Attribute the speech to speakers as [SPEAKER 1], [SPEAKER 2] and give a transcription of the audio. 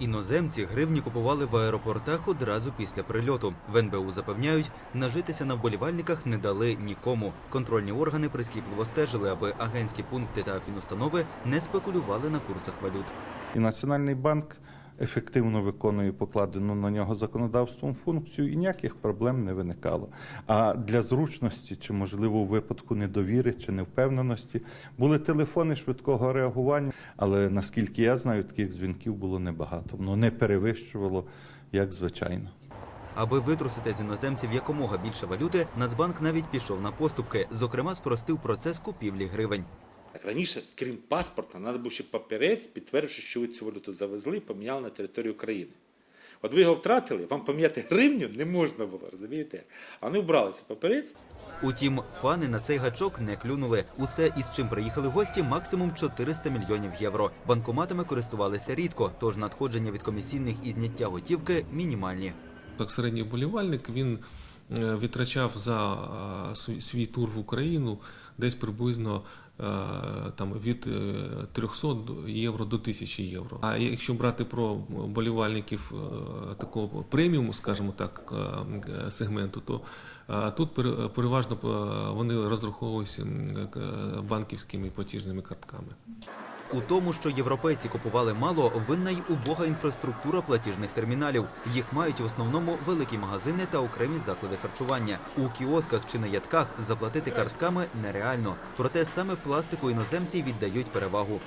[SPEAKER 1] Іноземці гривні купували в аеропортах одразу після прильоту. В НБУ запевняють, нажитися на вболівальниках не дали нікому. Контрольні органи прискіпливо стежили, аби агентські пункти та фінустанови не спекулювали на курсах валют.
[SPEAKER 2] І Національний банк ефективно виконує покладену на нього законодавством функцію, і ніяких проблем не виникало. А для зручності, чи можливо у випадку недовіри чи невпевненості, були телефони швидкого реагування. Але наскільки я знаю, таких дзвінків було небагато. Воно не перевищувало як звичайно.
[SPEAKER 1] Аби витрусити з іноземців якомога більше валюти, Нацбанк навіть пішов на поступки. Зокрема, спростив процес купівлі гривень.
[SPEAKER 3] Так раніше, крім паспорта, треба був ще папірець, підтвердивши, що ви цю валюту завезли і поміняли на територію України. От ви його втратили, вам поміняти гривню не можна було, розумієте? А вони вбрали цей папірець,
[SPEAKER 1] Утім, фани на цей гачок не клюнули. Усе, із чим приїхали гості, максимум 400 мільйонів євро. Банкоматами користувалися рідко, тож надходження від комісійних і зняття готівки мінімальні.
[SPEAKER 4] Як середній вболівальник він е, відтрачав за е, свій- тур в Україну десь приблизно е, там від е, 300 євро до 1000 євро. А якщо брати про вболівальників е, такого преміуму, скажімо так, сегменту, то тут пере- переважно вони розраховуються банківськими платіжними картками.
[SPEAKER 1] У тому, що європейці купували мало, винна й убога інфраструктура платіжних терміналів. Їх мають в основному великі магазини та окремі заклади харчування. У кіосках чи на ядках заплатити картками нереально. Проте саме пластику іноземці віддають перевагу.